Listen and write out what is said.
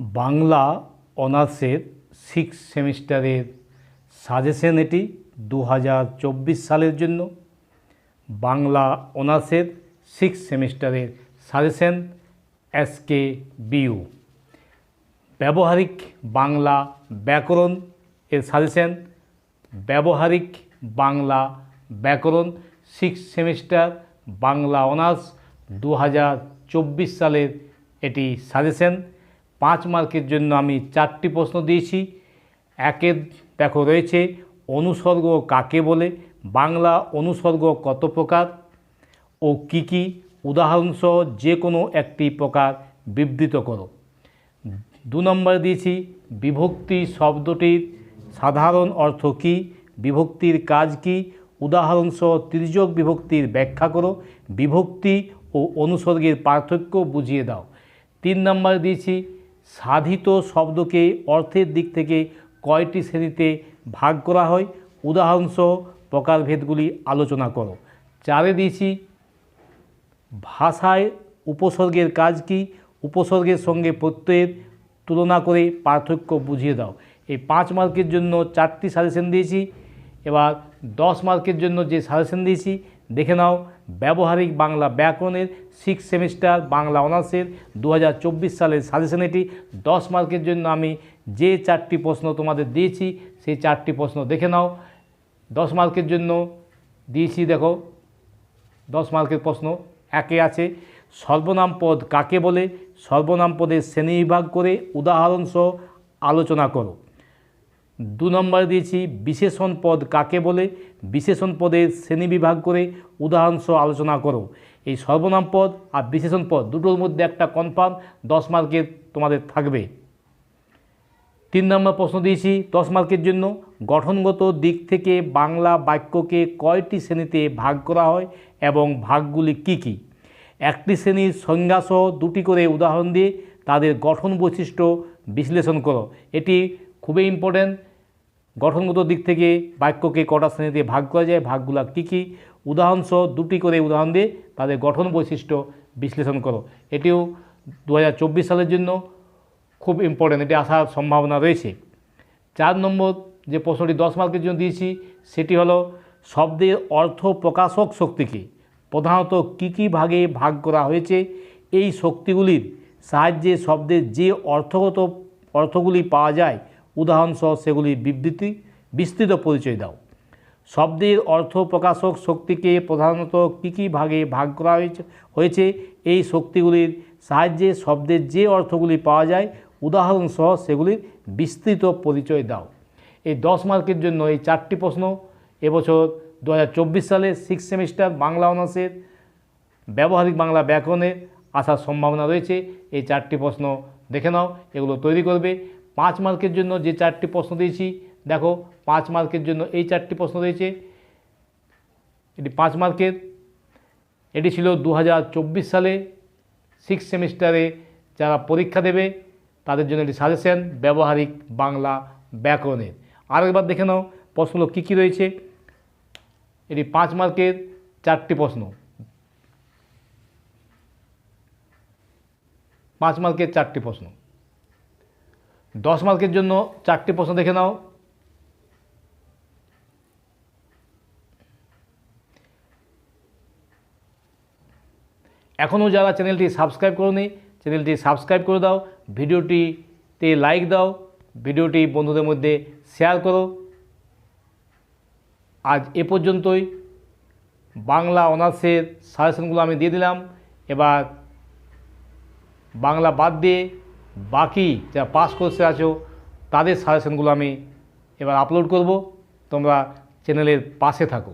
বাংলা অনার্সের সিক্স সেমিস্টারের সাজেশন এটি দু হাজার চব্বিশ সালের জন্য। বাংলা অনার্সের সিক্স সেমিস্টারের সাজেশন এস এসকে বিউ ব্যবহারিক বাংলা ব্যাকরণ এর সাজেশন ব্যবহারিক বাংলা ব্যাকরণ সিক্স সেমিস্টার বাংলা অনার্স দু হাজার চব্বিশ সালের এটি সাজেশন পাঁচ মার্কের জন্য আমি চারটি প্রশ্ন দিয়েছি। একের দেখো রয়েছে, অনুসর্গ কাকে বলে, বাংলা অনুসর্গ কত প্রকার, ও কি কি, উদাহরণসহ যে কোনো একটি প্রকার বিবৃত করো। দু নম্বর দিয়েছি, বিভক্তি শব্দটির সাধারণ অর্থ কী, বিভক্তির কাজ কী, উদাহরণসহ তির্যক বিভক্তির ব্যাখ্যা করো, বিভক্তি ও অনুসর্গের পার্থক্য বুঝিয়ে দাও। তিন নম্বর দিয়েছি সাধিত শব্দকে অর্থের দিক থেকে কয়টি শ্রেণীতে ভাগ করা হয়? উদাহরণসহ প্রকারভেদগুলি আলোচনা করো। চারে দিয়েছি, ভাষায় উপসর্গের কাজ কি? উপসর্গের সঙ্গে প্রত্যয়ের তুলনা করে পার্থক্য বুঝিয়ে দাও। এই পাঁচ মার্কের জন্য চারটি সাজেশন দিয়েছি। এবার দশ মার্কের জন্য যে সাজেশন দিয়েছি দেখে নাও, ব্যবহারিক বাংলা ব্যাকরণের সিক্স সেমিস্টার বাংলা অনার্সের দু হাজার চব্বিশ সালের সাজেশন এটি। দশ মার্কের জন্য আমি যে চারটি প্রশ্ন তোমাদের দিয়েছি, সেই চারটি প্রশ্ন দেখে নাও। দশ মার্কের জন্য দিয়েছি, দেখো, দশ মার্কের প্রশ্ন একে আছে। সর্বনাম পদ কাকে বলে? সর্বনাম পদের শ্রেণীবিভাগ করে উদাহরণসহ আলোচনা করো। দু নম্বরে দিয়েছি বিশেষণ পদ কাকে বলে? বিশেষণ পদের শ্রেণি বিভাগ করে উদাহরণসহ আলোচনা করো। এই সর্বনাম পদ আর বিশেষণ পদ দুটোর মধ্যে একটা কনফার্ম দশ মার্কের তোমাদের থাকবে। তিন নম্বর প্রশ্ন দিয়েছি দশ মার্কের জন্য গঠনগত দিক থেকে বাংলা বাক্যকে কয়টি শ্রেণীতে ভাগ করা হয় এবং ভাগগুলি কি কি? একটি শ্রেণির সংজ্ঞাসহ দুটি করে উদাহরণ দিয়ে তাদের গঠন বৈশিষ্ট্য বিশ্লেষণ করো। এটি খুবই ইম্পর্ট্যান্ট গঠনগত দিক থেকে বাক্যকে কটা শ্রেণীতে ভাগ করা যায়, ভাগগুলা কী কী? উদাহরণসহ দুটি করে উদাহরণ দিয়ে তাদের গঠন বৈশিষ্ট্য বিশ্লেষণ করো। এটিও দু হাজার চব্বিশ সালের জন্য খুব ইম্পর্ট্যান্ট এটি আসার সম্ভাবনা রয়েছে। চার নম্বর যে প্রশ্নটি দশ মার্কের জন্য দিয়েছি, সেটি হলো শব্দের অর্থ প্রকাশক শক্তিকে প্রধানত কী কী ভাগে ভাগ করা হয়েছে? এই শক্তিগুলির সাহায্যে শব্দের যে অর্থগত অর্থগুলি পাওয়া যায় উদাহরণসহ সেগুলি বিবৃতি, বিস্তৃত পরিচয় দাও। শব্দের অর্থ প্রকাশক শক্তিকে প্রধানত কী কী ভাগে ভাগ করা হয়েছে এই শক্তিগুলির সাহায্যে শব্দের যে অর্থগুলি পাওয়া যায় উদাহরণসহ সেগুলির বিস্তৃত পরিচয় দাও। এই দশ মার্কের জন্য এই চারটি প্রশ্ন। এবছর দু হাজার চব্বিশ সালে সিক্স সেমিস্টার বাংলা অনার্সের ব্যবহারিক বাংলা ব্যাকরণে আসার সম্ভাবনা রয়েছে। এই চারটি প্রশ্ন দেখে নাও, এগুলো তৈরি করবে। পাঁচ মার্কের জন্য যে চারটি প্রশ্ন দিয়েছি, দেখো, পাঁচ মার্কের জন্য এই চারটি প্রশ্ন রয়েছে এটি পাঁচ মার্কের। এটি ছিল দু হাজার চব্বিশ সালে সিক্স সেমিস্টারে যারা পরীক্ষা দেবে, তাদের জন্য এটি সাজেশন ব্যবহারিক বাংলা ব্যাকরণের। আরেকবার দেখে নাও, প্রশ্নগুলো কী কী রয়েছে। এটি পাঁচ মার্কের চারটি প্রশ্ন। পাঁচ মার্কের চারটি প্রশ্ন। দশ মার্কের জন্য চারটি প্রশ্ন দেখে নাও। এখনও যারা চ্যানেলটি সাবস্ক্রাইব করনি, চ্যানেলটি সাবস্ক্রাইব করে দাও, ভিডিওটিতে লাইক দাও, ভিডিওটি বন্ধুদের মধ্যে শেয়ার করো। আজ এ পর্যন্তই। বাংলা অনার্সের সাজেশনগুলো আমি দিয়ে দিলাম। এবার বাংলা বাদ দিয়ে বাকি যারা পাস কোর্সে আছো, তাদের সাজেশনগুলো আমি এবার আপলোড করব। তোমরা চ্যানেলের পাশে থাকো।